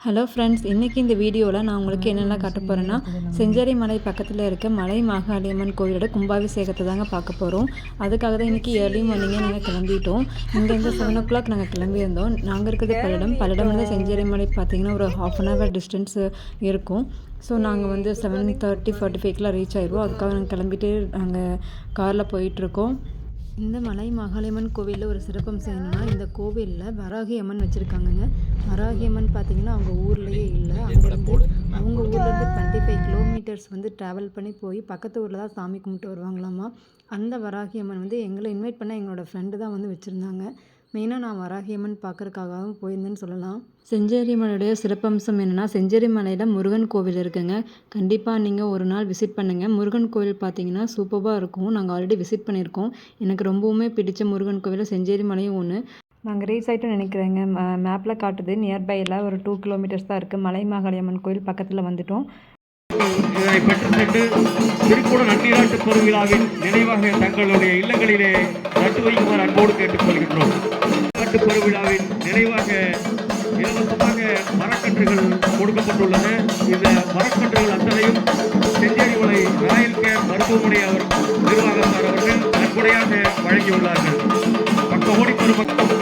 Hello friends இன்றைக்கி இந்த வீடியோவில் நான் உங்களுக்கு என்னெல்லாம் காட்ட போகிறேன்னா செஞ்சேரி மலை பக்கத்தில் இருக்க மலை மாகாளியம்மன் கோயிலோட கும்பாபிஷேகத்தை தாங்க பார்க்க போகிறோம் அதுக்காக தான் இன்றைக்கி ஏர்லி மார்னிங்கே நாங்கள் கிளம்பிட்டோம். இங்கேருந்து செவன் ஓ கிளாக் நாங்கள் கிளம்பியிருந்தோம். நாங்கள் இருக்கிறது பல்லடம். பல்லடம் வந்து செஞ்சேரி மலை பார்த்தீங்கன்னா ஒரு ஹாஃப் அன் ஹவர் டிஸ்டன்ஸ் இருக்கும். ஸோ நாங்கள் வந்து செவன் தேர்ட்டி ஃபார்ட்டி ஃபைவ்க்கெலாம் ரீச் ஆயிடுவோம் அதுக்காக நாங்கள் கிளம்பிட்டு நாங்கள் காரில் போயிட்டுருக்கோம் இந்த மலை மகாளியம்மன் கோவிலில் ஒரு சிறப்பம்சம் என்னென்னா இந்த கோவிலில் வராகி அம்மன் வச்சுருக்காங்கங்க. வராகி அம்மன் பார்த்தீங்கன்னா அவங்க ஊர்லேயே இல்லை. அங்கேருந்து அவங்க ஊர்லேருந்து டுவெண்ட்டி ஃபைவ் கிலோமீட்டர்ஸ் வந்து ட்ராவல் பண்ணி போய் பக்கத்து ஊரில் தான் சாமி கும்பிட்டு வருவாங்களாமா? அந்த வராகி அம்மன் வந்து எங்களை இன்வைட் பண்ண எங்களோட ஃப்ரெண்டு தான் வந்து வச்சுருந்தாங்க. மெயினாக நான் வராகி அம்மன் பார்க்குறக்காகவும் போயிருந்தேன்னு சொல்லலாம். செஞ்சேரி மலையுடைய சிறப்பம்சம் என்னென்னா செஞ்சேரி மலையில் முருகன் கோவில் இருக்குங்க. கண்டிப்பாக நீங்கள் ஒரு நாள் விசிட் பண்ணுங்கள் முருகன் கோவில் பார்த்தீங்கன்னா சூப்பராக இருக்கும். நாங்கள் ஆல்ரெடி விசிட் பண்ணியிருக்கோம். எனக்கு ரொம்பவுமே பிடிச்ச முருகன் கோவில் செஞ்சேரி மலையும் ஒன்று நாங்கள் ரீச் ஆகிட்டோம் நினைக்கிறேங்க. மேப்பில் காட்டுது. நியர்பையில் ஒரு டூ கிலோமீட்டர்ஸ் தான் இருக்குது மலை மாகாளியம்மன் கோயில் பக்கத்தில் வந்துட்டோம். பெற்றுக்கொண்டு திருக்குட நன்னீராட்டு பெருவிழாவின் நினைவாக தங்களுடைய இல்லங்களிலே நட்டு வைக்குமாறு அன்போடு கேட்டுக்கொள்கின்றோம். நட்டு பெருவிழாவின் நினைவாக இலவசமாக மரக்கன்றுகள் கொடுக்கப்பட்டுள்ளன. இந்த மரக்கன்றுகள் அத்தனையும் செஞ்சேரி மலை ராயல் கேர் மருத்துவமனை அவர் நிர்வாகத்தார் அவர்கள் நன்கொடையாக வழங்கியுள்ளார்கள் பக்க ஓடி பெருமக்கள்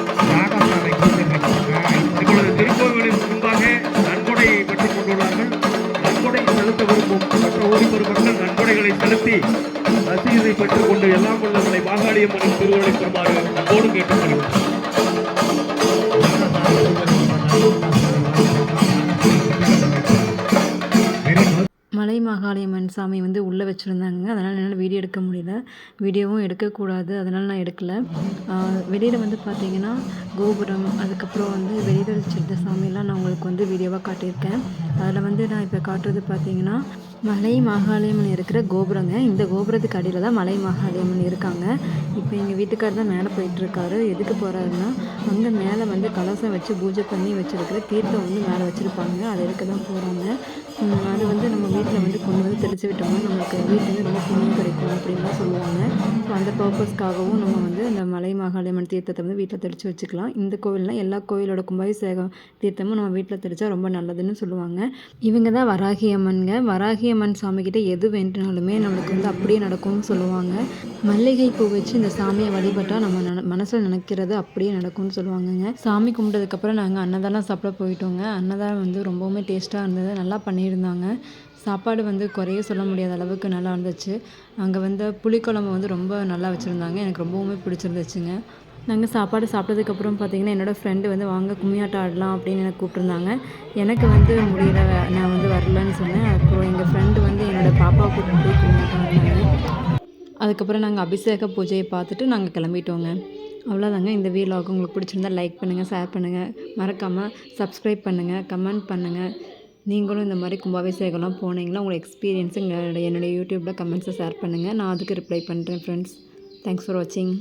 இப்பொழுது திருக்கோவிலின் முன்பாக நன்கொடை பெற்றுக் கொண்டுள்ளார்கள். நன்கொடை செலுத்த விரும்பும் மற்ற ஓடி பெருமக்கள் நன்கொடைகளை செலுத்தி ரசீதை பெற்றுக்கொண்டு எல்லாம் உள்ளவர்களை மாகாளியம்மனின் திருவள்ளை பெறுமாறு அன்போடு கேட்டுக்கொள்கிறோம். மாகாளியம்மன் சாமி வந்து உள்ளே வச்சுருந்தாங்க. அதனால் என்னால் வீடியோ எடுக்க முடியல. வீடியோவும் எடுக்கக்கூடாது. அதனால் நான் எடுக்கலை. வெளியில் வந்து பார்த்தீங்கன்னா கோபுரம் அதுக்கப்புறம் வந்து வெளியில் வச்சிருந்த சாமியெல்லாம் நான் உங்களுக்கு வந்து வீடியோவாக காட்டியிருக்கேன். அதில் வந்து நான் இப்போ காட்டுறது பார்த்தீங்கன்னா மலை மாகாளியம்மன் இருக்கிற கோபுரங்க. இந்த கோபுரத்துக்கு அடியில் தான் மலை மாகாளியம்மன் இருக்காங்க. இப்போ எங்கள் வீட்டுக்காரர் தான் மேலே போயிட்டுருக்காரு. எதுக்கு போகிறாருன்னா அங்கே மேலே வந்து கலசம் வச்சு பூஜை பண்ணி வச்சுருக்கிற தீர்த்தம் வந்து மேலே வச்சுருப்பாங்க. அதை எடுக்க தான் போகிறாங்க அது வந்து நம்ம வீட்டில் வந்து கொண்டு வந்து தெளித்து விட்டோம்னா நம்மளுக்கு வீட்டுக்கு ரொம்ப புண்ணியம் கிடைக்கும் அப்படின்லாம் சொல்லுவாங்க. ஸோ அந்த பர்பஸ்க்காகவும் நம்ம வந்து அந்த மலை மாகாளியம்மன் தீர்த்தத்தை வந்து வீட்டில் தெளித்து வச்சுக்கலாம். இந்த கோவில்னால் எல்லா கோவிலோட கும்பாபிஷேகம் தீர்த்தமும் நம்ம வீட்டில் தெளித்தா ரொம்ப நல்லதுன்னு சொல்லுவாங்க. இவங்க தான் வராகி அம்மன்ங்க. வராகி அம்மன் சாமிக்கிட்ட எது வேண்டினாலுமே நம்மளுக்கு வந்து அப்படியே நடக்கும்னு சொல்லுவாங்க. மல்லிகை பூ வச்சு இந்த சாமியை வழிபட்டால் நம்ம மனசில் நினைக்கிறது அப்படியே நடக்கும்னு சொல்லுவாங்கங்க. சாமி கும்பிட்டதுக்கப்புறம் நாங்கள் அன்னதானம் சாப்பிட போயிட்டோங்க. அன்னதானம் வந்து ரொம்பவுமே டேஸ்ட்டாக இருந்தது. நல்லா பண்ணியிருந்தாங்க. சாப்பாடு வந்து குறைய சொல்ல முடியாத அளவுக்கு நல்லா இருந்துச்சு. அங்கே வந்து புளிக்குழம்பு வந்து ரொம்ப நல்லா வச்சுருந்தாங்க. எனக்கு ரொம்பவுமே பிடிச்சிருந்துச்சுங்க. நாங்கள் சாப்பாடு சாப்பிட்டதுக்கப்புறம் பார்த்தீங்கன்னா என்னோடய ஃப்ரெண்டு வந்து வாங்க கும்மியாட்டம் ஆடலாம் அப்படின்னு எனக்கு கூப்பிட்ருந்தாங்க எனக்கு வந்து முடியல நான் வந்து வரலன்னு சொன்னேன். அப்புறம் எங்கள் ஃப்ரெண்டு வந்து என்னோடய பாப்பாவை கூப்பிட்டு போய் கும்மியாட்டம் ஆடினாங்க. அதுக்கப்புறம் நாங்கள் அபிஷேக பூஜையை பார்த்துட்டு நாங்கள் கிளம்பிட்டோங்க. அவ்வளோதாங்க இந்த வீலாக் உங்களுக்கு பிடிச்சிருந்தா லைக் பண்ணுங்கள் ஷேர் பண்ணுங்கள் மறக்காமல் சப்ஸ்கிரைப் பண்ணுங்கள் கமெண்ட் பண்ணுங்கள் நீங்களும் இந்த மாதிரி கும்பாபிஷேகம்லாம் போனீங்களா உங்களோட எக்ஸ்பீரியன்ஸு எங்களோட என்னுடைய யூடியூப்பில் கமெண்ட்ஸை ஷேர் பண்ணுங்கள் நான் அதுக்கு ரிப்ளை பண்ணுறேன் ஃப்ரெண்ட்ஸ் தேங்க்ஸ் ஃபார் வாட்சிங்